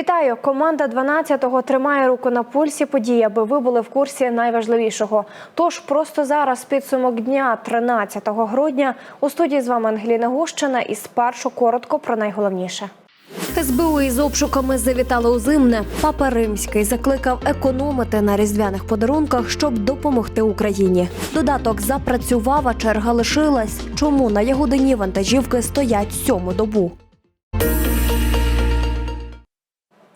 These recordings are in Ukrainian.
Вітаю! Команда 12-го тримає руку на пульсі події, аби ви були в курсі найважливішого. Тож просто зараз підсумок дня 13 грудня у студії з вами Ангеліна Гущина і спершу коротко про найголовніше. СБУ із обшуками завітали у зимне. Папа Римський закликав економити на різдвяних подарунках, щоб допомогти Україні. Додаток запрацював, а черга лишилась. Чому на Ягодині вантажівки стоять сьому добу?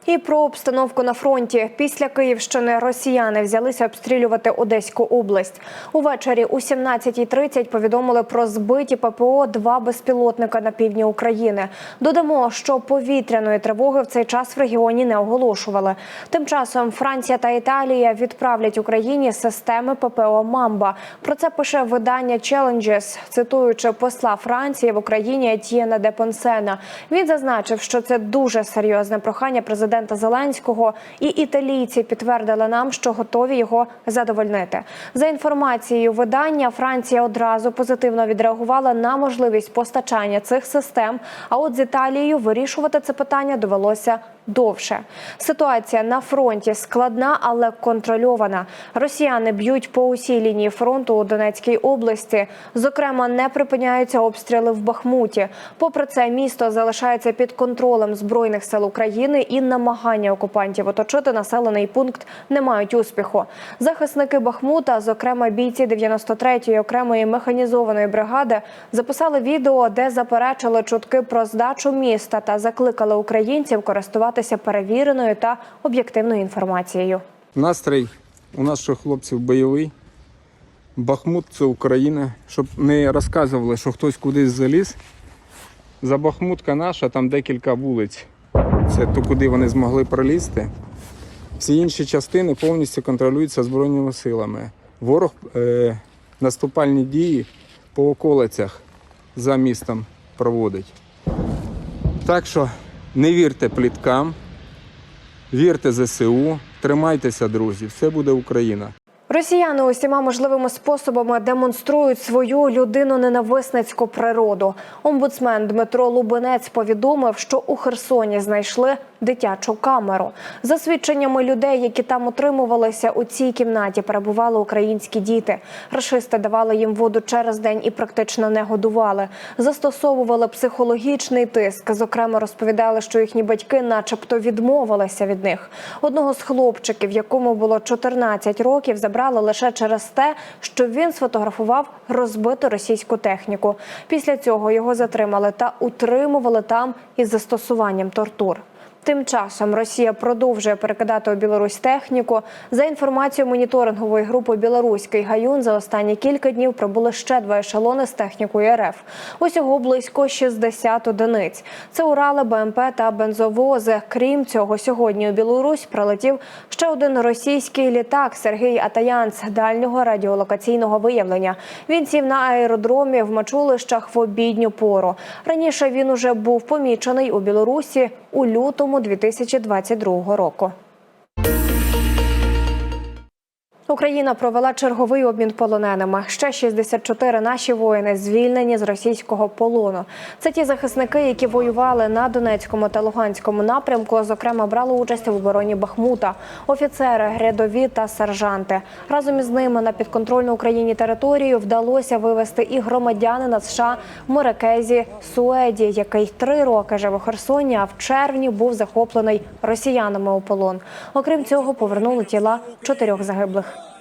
І про обстановку на фронті після Київщини росіяни взялися обстрілювати Одеську область. Увечері у 17.30 повідомили про збиті ППО два безпілотника на півдні України. Додамо, що повітряної тривоги в цей час в регіоні не оголошували. Тим часом Франція та Італія відправлять Україні системи ППО Мамба. Про це пише видання Challenges, цитуючи посла Франції в Україні Етьєна де Понсена. Він зазначив, що це дуже серйозне прохання президента Зеленського, і італійці підтвердили нам, що готові його задовольнити. За інформацією видання, Франція одразу позитивно відреагувала на можливість постачання цих систем. А от з Італією вирішувати це питання довелося довше. Ситуація на фронті складна, але контрольована. Росіяни б'ють по усій лінії фронту у Донецькій області. Зокрема, не припиняються обстріли в Бахмуті. Попри це, місто залишається під контролем збройних сил України і намагання окупантів оточити населений пункт не мають успіху. Захисники Бахмута, зокрема бійці 93-ї окремої механізованої бригади, записали відео, де заперечили чутки про здачу міста та закликали українців користуватися перевіреною та об'єктивною інформацією. Настрій у наших хлопців бойовий. Бахмут це Україна. Щоб не розказували, що хтось кудись заліз. За Бахмутка наша, там декілька вулиць. Це то, куди вони змогли пролізти. Всі інші частини повністю контролюються Збройними силами. Ворог е, наступальні дії по околицях за містом проводить. Так що не вірте пліткам, вірте ЗСУ, тримайтеся, друзі, все буде Україна. Росіяни усіма можливими способами демонструють свою людину-ненависницьку природу. Омбудсмен Дмитро Лубенець повідомив, що у Херсоні знайшли дитячу камеру. За свідченнями людей, які там утримувалися, у цій кімнаті перебували українські діти. Рашисти давали їм воду через день і практично не годували. Застосовували психологічний тиск. Зокрема, розповідали, що їхні батьки, начебто, відмовилися від них. Одного з хлопчиків, якому було 14 років, забрали лише через те, що він сфотографував розбиту російську техніку. Після цього його затримали та утримували там із застосуванням тортур. Тим часом Росія продовжує перекидати у Білорусь техніку. За інформацією моніторингової групи Білоруський гаюн за останні кілька днів прибули ще два ешелони з технікою РФ. Усього близько 60 одиниць. Це Урали, БМП та бензовози. Крім цього, сьогодні у Білорусь прилетів ще один російський літак Сергій Атаянц дальнього радіолокаційного виявлення. Він сів на аеродромі в Мачулищах в обідню пору. Раніше він уже був помічений у Білорусі у лютому 2022 року. Україна провела черговий обмін полоненими. Ще 64 наші воїни звільнені з російського полону. Це ті захисники, які воювали на Донецькому та Луганському напрямку. Зокрема, брали участь в обороні Бахмута, офіцери, рядові та сержанти. Разом із ними на підконтрольну Україні територію вдалося вивести і громадянина США Морекезі Суеді, який три роки жив у Херсоні, а в червні був захоплений росіянами у полон. Окрім цього, повернули тіла чотирьох загиблих.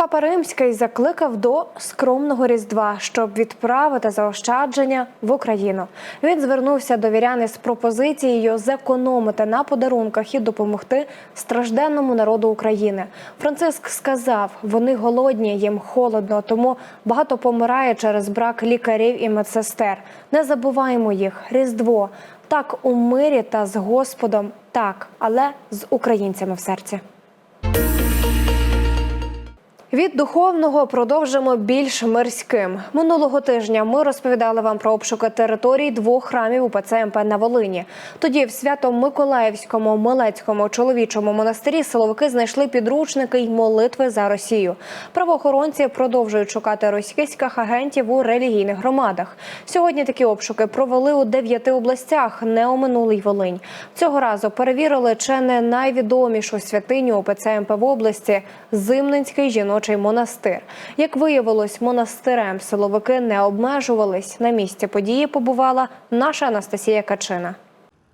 Папа Римський закликав до скромного різдва, щоб відправити заощадження в Україну. Він звернувся до вірян із пропозицією зекономити на подарунках і допомогти стражденному народу України. Франциск сказав, вони голодні, їм холодно, тому багато помирає через брак лікарів і медсестер. Не забуваємо їх. Різдво так у мирі та з Господом, так, але з українцями в серці. Від духовного продовжимо більш мирським. Минулого тижня ми розповідали вам про обшуки територій двох храмів УПЦ МП на Волині. Тоді в Свято-Миколаївському Милецькому чоловічому монастирі силовики знайшли підручники й молитви за Росію. Правоохоронці продовжують шукати російських агентів у релігійних громадах. Сьогодні такі обшуки провели у дев'яти областях, не оминули й Волинь. Цього разу перевірили чи не найвідомішу святиню ОПЦ МП в області Зимненський жіночий монастир. Як виявилось, монастирем силовики не обмежувались. На місці події побувала наша Анастасія Качина.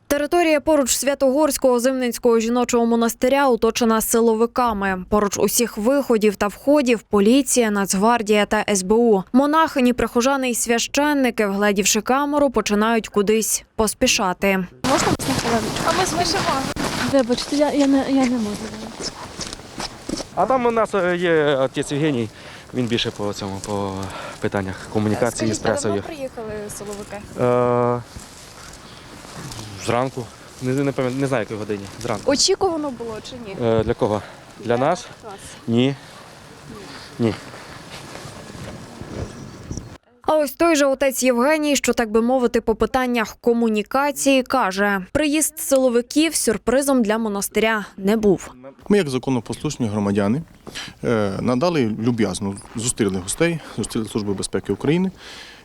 Територія поруч Святогорського Зимненського жіночого монастиря оточена силовиками. Поруч усіх виходів та входів поліція, Нацгвардія та СБУ. Монахині, прихожани й священники, вгледівши камеру, починають кудись поспішати. Можна вас на? А ми спішимо. Вибачте, я, я, не, я не можу. А там у нас е, є отець Євгеній, він більше по цьому по питаннях комунікації з пресою. приїхали Соловики? Е, зранку. Не, не, не знаю, якої годині. Зранку. Очікувано було чи ні? Е, для кого? Для нас? Вас. Ні. Ні. А ось той же отець Євгеній, що так би мовити, по питаннях комунікації, каже: приїзд силовиків сюрпризом для монастиря не був. Ми, як законопослушні громадяни, е, надали люб'язно, зустріли гостей, зустріли Службу безпеки України,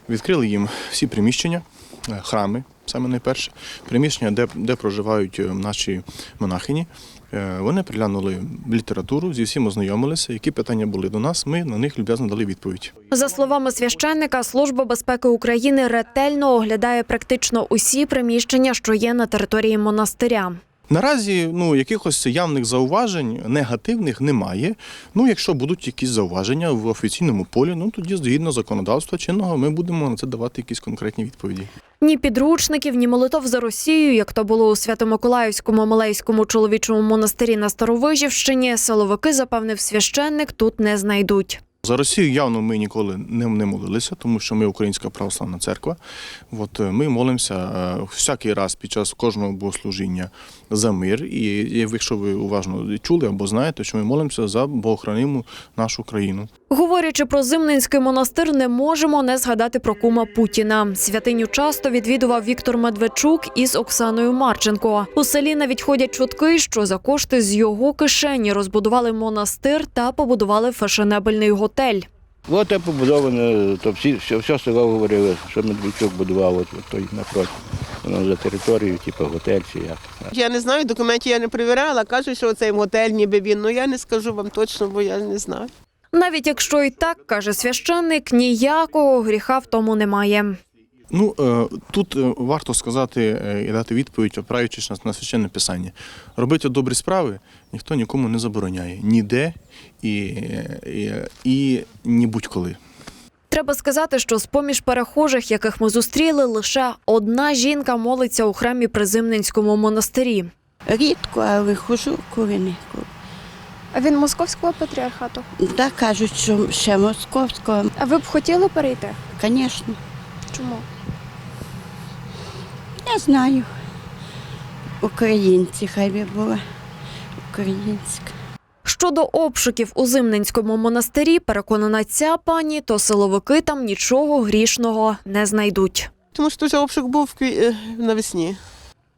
відкрили їм всі приміщення, е, храми, саме найперше, приміщення, де, де проживають е, наші монахині. Е, Вони приглянули літературу, зі всім ознайомилися, які питання були до нас. Ми на них люб'язно дали відповідь. За словами священника, Служба безпеки України ретельно оглядає практично усі приміщення, що є на території монастиря. Наразі ну, якихось явних зауважень негативних немає. Ну, якщо будуть якісь зауваження в офіційному полі, ну тоді згідно законодавства чинного ми будемо на це давати якісь конкретні відповіді. Ні підручників, ні молитов за Росію, як то було у Свято-Миколаївському Малейському чоловічому монастирі на Старовижівщині, силовики, запевнив священник, тут не знайдуть. За Росію явно ми ніколи не, не молилися, тому що ми Українська православна церква. От е, ми молимося е, всякий раз під час кожного богослужіння за мир. І якщо ви уважно чули або знаєте, що ми молимося за богохраниму нашу країну. Говорячи про Зимненський монастир, не можемо не згадати про кума Путіна. Святиню часто відвідував Віктор Медведчук із Оксаною Марченко. У селі навіть ходять чутки, що за кошти з його кишені розбудували монастир та побудували фешенебельний готель. От те побудоване, то всі, все, все село говорили, що Медведчук будував от, от той напроти. Воно за територією, типу готель чи як. Я не знаю, документів я не перевіряла. Кажуть, що цей готель ніби він. Ну я не скажу вам точно, бо я не знаю. Навіть якщо і так каже священник, ніякого гріха в тому немає. Ну е, тут е, варто сказати е, і дати відповідь, опираючись на, на священне писання. Робити добрі справи ніхто нікому не забороняє ніде і, і, і ні будь-коли. Треба сказати, що з поміж перехожих, яких ми зустріли, лише одна жінка молиться у храмі при Зимненському монастирі. Рідко, але хожу коли А він московського патріархату. Так кажуть, що ще московського. А ви б хотіли перейти? Звісно, Чому? Я знаю. Українці хай би була. Українська. Щодо обшуків у Зимненському монастирі, переконана ця пані, то силовики там нічого грішного не знайдуть. Тому що той обшук був е, навесні.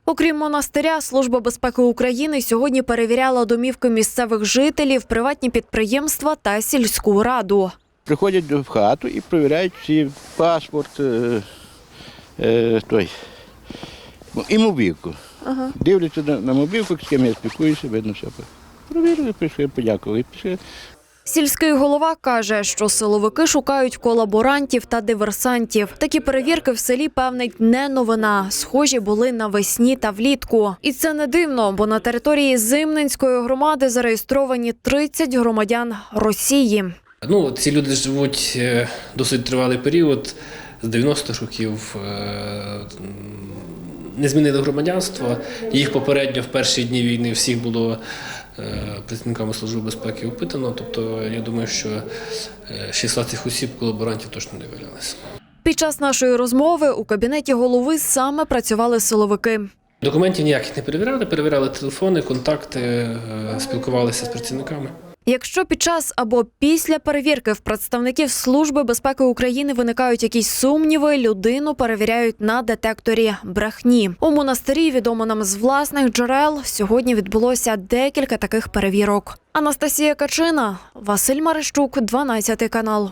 Окрім монастиря, Служба безпеки України сьогодні перевіряла домівки місцевих жителів, приватні підприємства та сільську раду. Приходять в хату і перевіряють всі паспорт, е, е, той, і мобілку. Ага. Дивляться на, на мобілку, з ким я спілкуюся, видно все. Провірили, прийшли, подякували. Пішли. Сільський голова каже, що силовики шукають колаборантів та диверсантів. Такі перевірки в селі певнить не новина. Схожі були навесні та влітку. І це не дивно, бо на території Зимненської громади зареєстровані 30 громадян Росії. Ну, ці люди живуть е, досить тривалий період з 90-х років. Е, Не змінили громадянство. Їх попередньо в перші дні війни всіх було е, працівниками Служби безпеки опитано. Тобто, я думаю, що е, з числа цих осіб колаборантів точно не виявлялося. Під час нашої розмови у кабінеті голови саме працювали силовики. Документів ніяких не перевіряли, перевіряли телефони, контакти, е, спілкувалися з працівниками. Якщо під час або після перевірки в представників Служби безпеки України виникають якісь сумніви, людину перевіряють на детекторі брехні. У монастирі відомо нам з власних джерел. Сьогодні відбулося декілька таких перевірок. Анастасія Качина, Василь Марищук, 12 канал.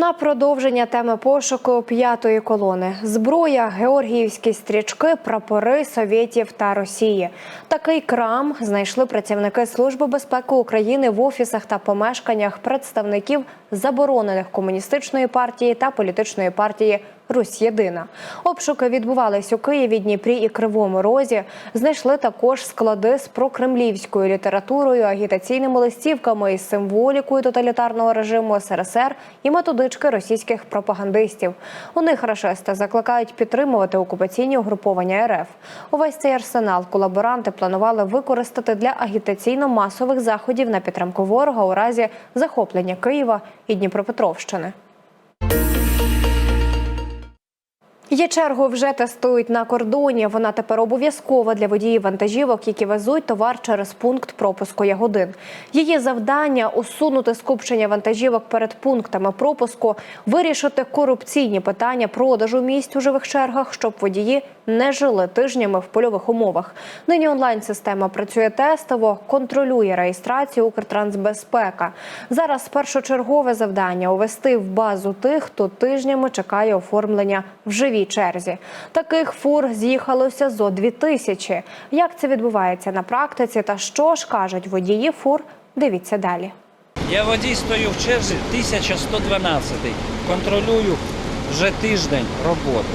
На продовження теми пошуку п'ятої колони зброя, георгіївські стрічки, прапори Совєтів та Росії. Такий крам знайшли працівники Служби безпеки України в офісах та помешканнях представників заборонених комуністичної партії та політичної партії Русь Єдина. Обшуки відбувались у Києві, Дніпрі і Кривому Розі. Знайшли також склади з прокремлівською літературою, агітаційними листівками із символікою тоталітарного режиму СРСР і методички російських пропагандистів. У них рашисти закликають підтримувати окупаційні угруповання РФ. Увесь цей арсенал колаборанти планували використати для агітаційно-масових заходів на підтримку ворога у разі захоплення Києва і Дніпропетровщини. Є чергу вже тестують на кордоні. Вона тепер обов'язкова для водіїв вантажівок, які везуть товар через пункт пропуску Ягодин. Її завдання усунути скупчення вантажівок перед пунктами пропуску, вирішити корупційні питання продажу місць у живих чергах, щоб водії не жили тижнями в польових умовах. Нині онлайн-система працює тестово, контролює реєстрацію Укртрансбезпека. Зараз першочергове завдання увести в базу тих, хто тижнями чекає оформлення в живій черзі. Таких фур з'їхалося зо дві тисячі. Як це відбувається на практиці та що ж кажуть водії фур? Дивіться далі. Я водій стою в черзі 1112. Контролюю вже тиждень роботу.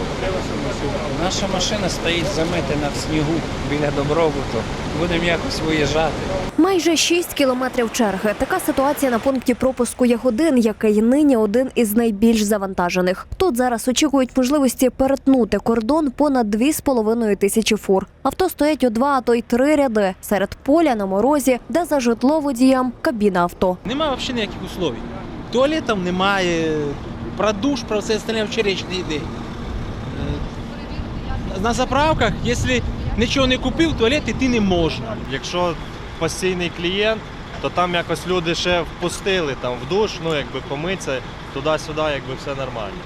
Наша машина стоїть заметена в снігу біля добробуту. Будемо якось виїжджати. Майже 6 кілометрів черги. Така ситуація на пункті пропуску Ягодин, який нині один із найбільш завантажених. Тут зараз очікують можливості перетнути кордон понад 2,5 тисячі фур. Авто стоять у два, а то й три ряди серед поля на морозі, де за житло водіям кабіна авто. Немає взагалі ніяких условий. Туалетів немає, про душ, про все остальне йде. Е, На заправках, якщо нічого не купив, туалет йти не можна. Якщо постійний клієнт, то там якось люди ще впустили там в душ, ну якби помитися, туди-сюди, якби все нормально.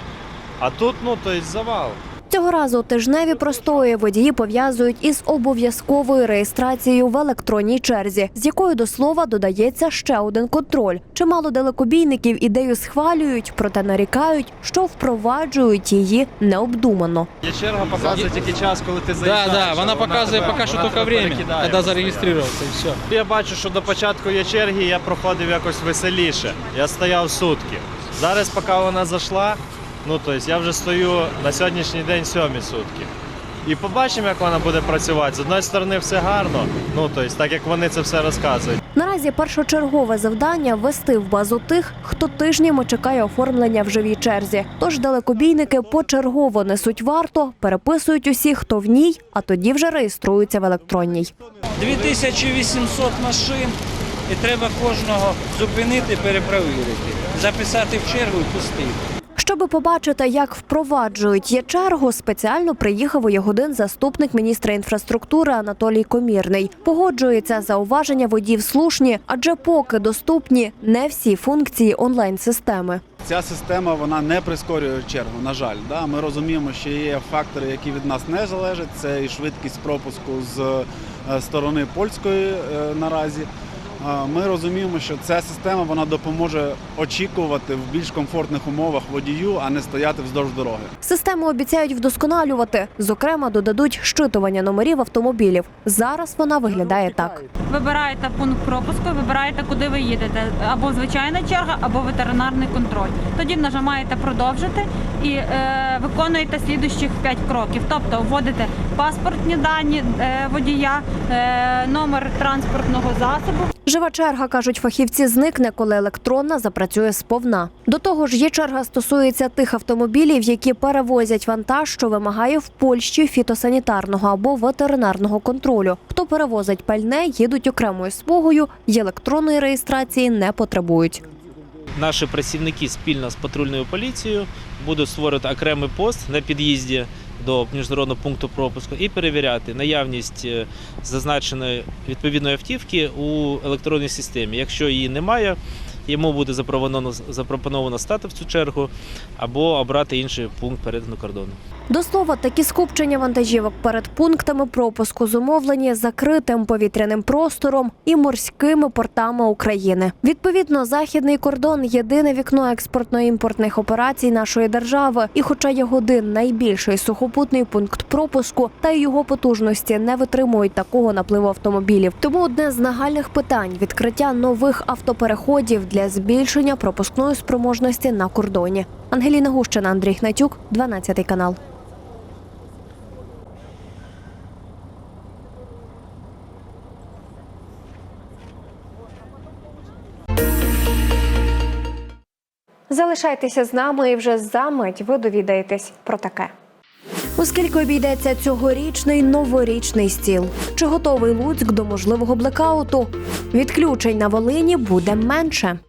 А тут, ну, то есть завал. Цього разу тижневі простої водії пов'язують із обов'язковою реєстрацією в електронній черзі, з якою до слова додається ще один контроль. Чимало далекобійників ідею схвалюють, проте нарікають, що впроваджують її необдумано. Є черга показує тільки час, коли ти Да, заїжджаєш. да, а вона показує поки що тільки время, коли зареєструвався і все. Я бачу, що до початку є черги, я проходив якось веселіше. Я стояв сутки. Зараз, поки вона зайшла, ну тобто я вже стою на сьогоднішній день сьомі сутки. І побачимо, як вона буде працювати. З одної сторони, все гарно, ну тобто, так як вони це все розказують. Наразі першочергове завдання ввести в базу тих, хто тижнями чекає оформлення в живій черзі. Тож далекобійники почергово несуть варту, переписують усіх, хто в ній, а тоді вже реєструються в електронній. 2800 машин і треба кожного зупинити, перепровірити, записати в чергу і пустити. Щоби побачити, як впроваджують є чергу, спеціально приїхав у Ягодин заступник міністра інфраструктури Анатолій Комірний. Погоджується зауваження водіїв слушні, адже поки доступні не всі функції онлайн-системи. Ця система вона не прискорює чергу. На жаль, да ми розуміємо, що є фактори, які від нас не залежать. Це і швидкість пропуску з е, сторони польської е, наразі. Ми розуміємо, що ця система вона допоможе очікувати в більш комфортних умовах водію, а не стояти вздовж дороги. Систему обіцяють вдосконалювати. Зокрема, додадуть щитування номерів автомобілів. Зараз вона виглядає так. Вибираєте пункт пропуску, вибираєте, куди ви їдете. Або звичайна черга, або ветеринарний контроль. Тоді нажимаєте продовжити і е, виконуєте слідуючих 5 кроків. Тобто вводите паспортні дані е, водія, е, номер транспортного засобу. Жива черга, кажуть фахівці, зникне, коли електронна запрацює сповна. До того ж, є черга стосується тих автомобілів, які перевозять вантаж, що вимагає в Польщі фітосанітарного або ветеринарного контролю. Хто перевозить пальне, їдуть окремою смугою і електронної реєстрації не потребують. Наші працівники спільно з патрульною поліцією будуть створити окремий пост на під'їзді до міжнародного пункту пропуску і перевіряти наявність е, зазначеної відповідної автівки у електронній системі. Якщо її немає, йому буде запропоновано, запропоновано стати в цю чергу або обрати інший пункт перетину кордону. До слова, такі скупчення вантажівок перед пунктами пропуску зумовлені закритим повітряним простором і морськими портами України. Відповідно, західний кордон єдине вікно експортно-імпортних операцій нашої держави. І, хоча є один найбільший сухопутний пункт пропуску, та й його потужності не витримують такого напливу автомобілів. Тому одне з нагальних питань відкриття нових автопереходів для збільшення пропускної спроможності на кордоні. Ангеліна Гущина, Андрій Гнатюк, 12 канал. Залишайтеся з нами і вже за мить ви довідаєтесь про таке. Оскільки обійдеться цьогорічний новорічний стіл, чи готовий Луцьк до можливого блекауту? Відключень на Волині буде менше.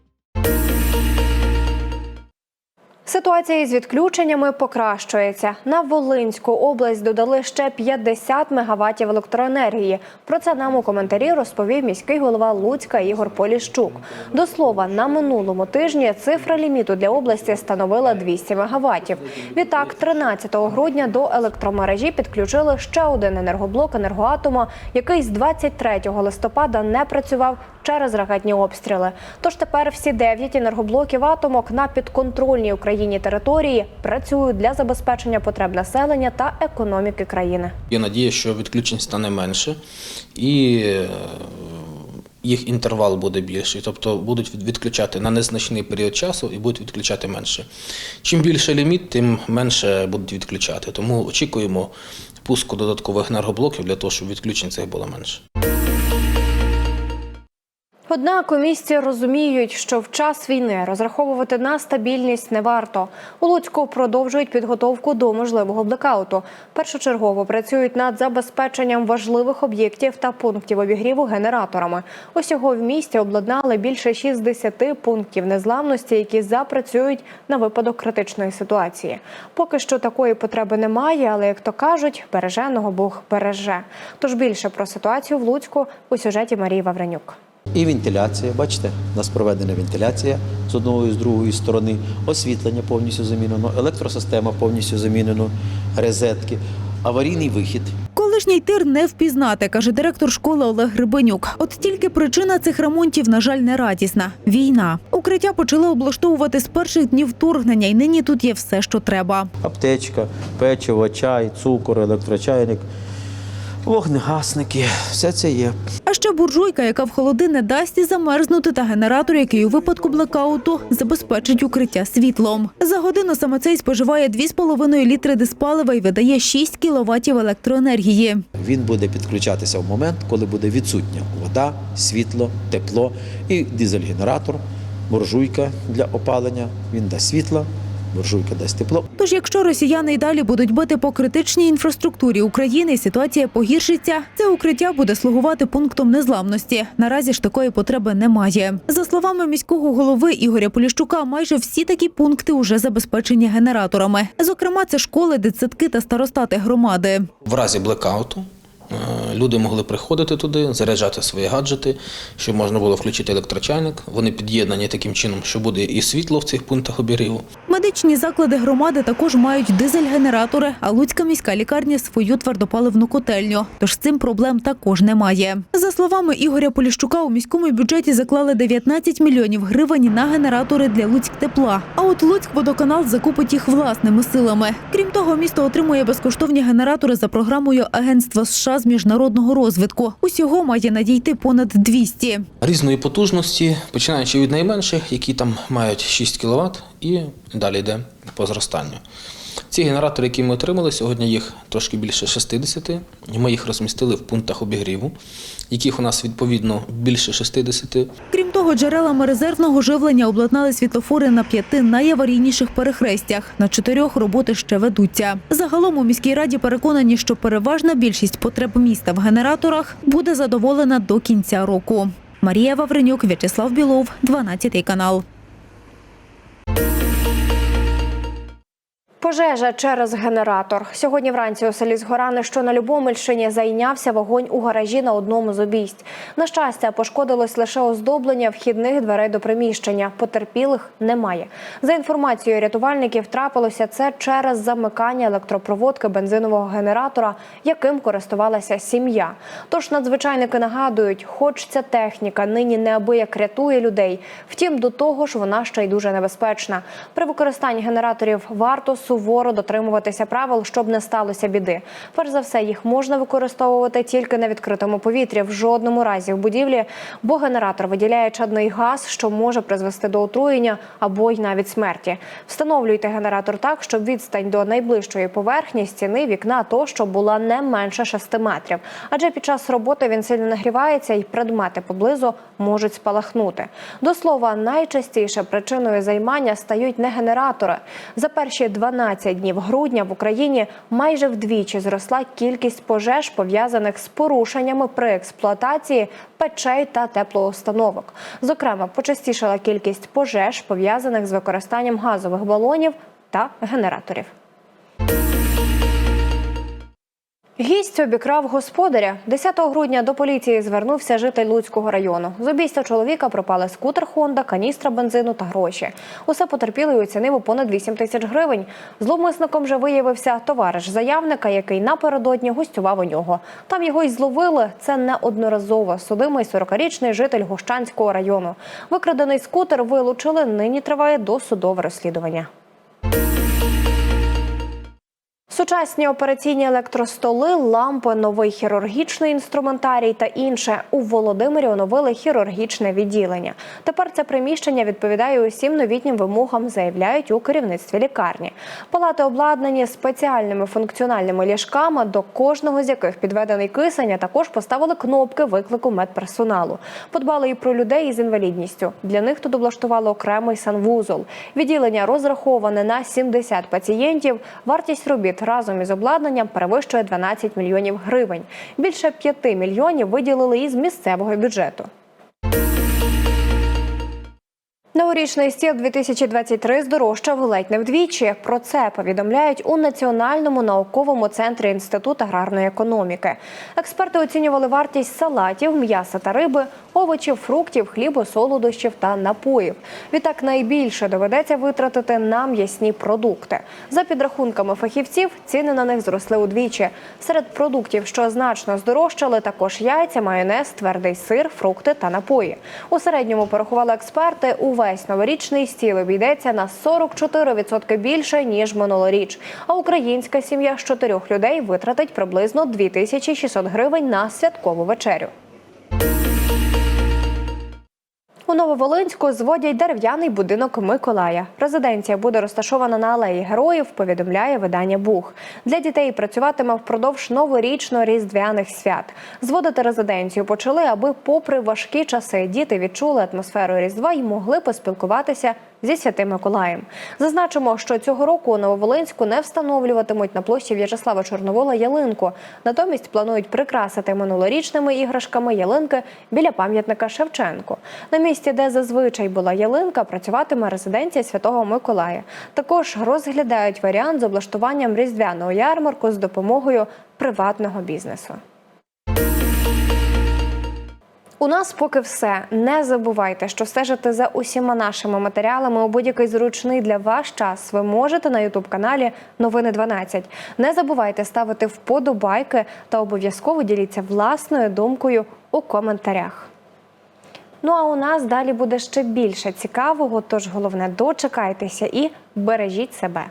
Ситуація із відключеннями покращується. На Волинську область додали ще 50 мегаваттів електроенергії. Про це нам у коментарі розповів міський голова Луцька Ігор Поліщук. До слова, на минулому тижні цифра ліміту для області становила 200 мегаваттів. Відтак, 13 грудня до електромережі підключили ще один енергоблок енергоатома, який з 23 листопада не працював через ракетні обстріли. Тож тепер всі 9 енергоблоків атомок на підконтрольній Україні території працюють для забезпечення потреб населення та економіки країни. Є надія, що відключень стане менше і е, їх інтервал буде більший. Тобто будуть відключати на незначний період часу і будуть відключати менше. Чим більше ліміт, тим менше будуть відключати. Тому очікуємо пуску додаткових енергоблоків для того, щоб відключень цих було менше. Однак у місті розуміють, що в час війни розраховувати на стабільність не варто. У Луцьку продовжують підготовку до можливого блекауту. Першочергово працюють над забезпеченням важливих об'єктів та пунктів обігріву генераторами. Усього в місті обладнали більше 60 пунктів незламності, які запрацюють на випадок критичної ситуації. Поки що такої потреби немає, але як то кажуть, береженого Бог береже. Тож більше про ситуацію в Луцьку у сюжеті Марії Вавренюк. І вентиляція, бачите, у нас проведена вентиляція з одної і з другої сторони, освітлення повністю замінено, електросистема повністю замінено, розетки, аварійний вихід. Колишній тир не впізнати, каже директор школи Олег Грибенюк. От тільки причина цих ремонтів, на жаль, не радісна – війна. Укриття почали облаштовувати з перших днів вторгнення, і нині тут є все, що треба. Аптечка, печиво, чай, цукор, електрочайник, вогнегасники, все це є. А ще буржуйка, яка в холоди не дасть і замерзнути, та генератор, який у випадку блекауту забезпечить укриття світлом. За годину саме цей споживає 2,5 літри диспалива і видає 6 кіловатів електроенергії. Він буде підключатися в момент, коли буде відсутня вода, світло, тепло і дизель-генератор, буржуйка для опалення. Він дасть світло, буржуйка дасть тепло. Тож, якщо росіяни й далі будуть бити по критичній інфраструктурі України, ситуація погіршиться, це укриття буде слугувати пунктом незламності. Наразі ж такої потреби немає. За словами міського голови Ігоря Поліщука, майже всі такі пункти уже забезпечені генераторами. Зокрема, це школи, дитсадки та старостати громади. В разі блекауту люди могли приходити туди, заряджати свої гаджети, щоб можна було включити електрочайник. Вони під'єднані таким чином, що буде і світло в цих пунктах обігріву. Медичні заклади громади також мають дизель-генератори, а Луцька міська лікарня свою твердопаливну котельню. Тож з цим проблем також немає. За словами Ігоря Поліщука, у міському бюджеті заклали 19 мільйонів гривень на генератори для Луцьк тепла. А от Луцьк-водоканал закупить їх власними силами. Крім того, місто отримує безкоштовні генератори за програмою Агентства США з міжнародного розвитку. Усього має надійти понад 200. Різної потужності, починаючи від найменших, які там мають 6 кВт, і далі йде по зростанню. Ці генератори, які ми отримали, сьогодні їх трошки більше 60. Ми їх розмістили в пунктах обігріву, яких у нас відповідно більше 60. Крім того, джерелами резервного живлення обладнали світлофори на п'яти найаварійніших перехрестях. На чотирьох роботи ще ведуться. Загалом у міській раді переконані, що переважна більшість потреб міста в генераторах буде задоволена до кінця року. Марія Вавренюк, В'ячеслав Білов, 12 канал. Пожежа через генератор. Сьогодні вранці у селі Згорани, що на Любомельщині, зайнявся вогонь у гаражі на одному з обійсть. На щастя, пошкодилось лише оздоблення вхідних дверей до приміщення. Потерпілих немає. За інформацією рятувальників, трапилося це через замикання електропроводки бензинового генератора, яким користувалася сім'я. Тож надзвичайники нагадують, хоч ця техніка нині неабияк рятує людей, втім до того ж вона ще й дуже небезпечна. При використанні генераторів варто суворо дотримуватися правил, щоб не сталося біди. Перш за все, їх можна використовувати тільки на відкритому повітрі, в жодному разі в будівлі, бо генератор виділяє чадний газ, що може призвести до отруєння або й навіть смерті. Встановлюйте генератор так, щоб відстань до найближчої поверхні, стіни, вікна тощо була не менше 6 метрів. Адже під час роботи він сильно нагрівається і предмети поблизу можуть спалахнути. До слова, найчастіше причиною займання стають не генератори. За перші 12 днів грудня в Україні майже вдвічі зросла кількість пожеж, пов'язаних з порушеннями при експлуатації печей та теплоустановок. Зокрема, почастішала кількість пожеж, пов'язаних з використанням газових балонів та генераторів. Гість обікрав господаря. 10 грудня до поліції звернувся житель Луцького району. З обійстя чоловіка пропали скутер Хонда, каністра бензину та гроші. Усе потерпілий оцінив у понад 8 тисяч гривень. Зловмисником же виявився товариш заявника, який напередодні гостював у нього. Там його й зловили. Це неодноразово судимий 40-річний житель Гощанського району. Викрадений скутер вилучили. Нині триває досудове розслідування. Сучасні операційні електростоли, лампи, новий хірургічний інструментарій та інше у Володимирі оновили хірургічне відділення. Тепер це приміщення відповідає усім новітнім вимогам, заявляють у керівництві лікарні. Палати обладнані спеціальними функціональними ліжками, до кожного з яких підведений кисень, а також поставили кнопки виклику медперсоналу. Подбали і про людей із інвалідністю. Для них тут облаштували окремий санвузол. Відділення розраховане на 70 пацієнтів. Вартість робіт разом із обладнанням перевищує 12 мільйонів гривень. Більше 5 мільйонів виділили із місцевого бюджету. Новорічний стіл 2023 здорожчав ледь не вдвічі. Про це повідомляють у Національному науковому центрі Інституту аграрної економіки. Експерти оцінювали вартість салатів, м'яса та риби, овочів, фруктів, хлібу, солодощів та напоїв. Відтак найбільше доведеться витратити на м'ясні продукти. За підрахунками фахівців, ціни на них зросли удвічі. Серед продуктів, що значно здорожчали, також яйця, майонез, твердий сир, фрукти та напої. У середньому порахували експерти. Увесь новорічний стіл обійдеться на 44% більше ніж минулоріч. А українська сім'я з чотирьох людей витратить приблизно 2600 гривень на святкову вечерю. У Нововолинську зводять дерев'яний будинок Миколая. Резиденція буде розташована на алеї героїв. Повідомляє видання Бух. Для дітей працюватиме впродовж новорічно-різдвяних свят. Зводити резиденцію почали, аби, попри важкі часи, діти відчули атмосферу різдва і могли поспілкуватися зі святим Миколаєм. Зазначимо, що цього року у Нововолинську не встановлюватимуть на площі В'ячеслава Чорновола ялинку. Натомість планують прикрасити минулорічними іграшками ялинки біля пам'ятника Шевченку. На місці, де зазвичай була ялинка, працюватиме резиденція Святого Миколая. Також розглядають варіант з облаштуванням різдвяного ярмарку з допомогою приватного бізнесу. У нас поки все. Не забувайте, що стежити за усіма нашими матеріалами у будь-який зручний для вас час. Ви можете на ютуб каналі Новини 12. Не забувайте ставити вподобайки та обов'язково діліться власною думкою у коментарях. Ну а у нас далі буде ще більше цікавого. Тож головне дочекайтеся і бережіть себе.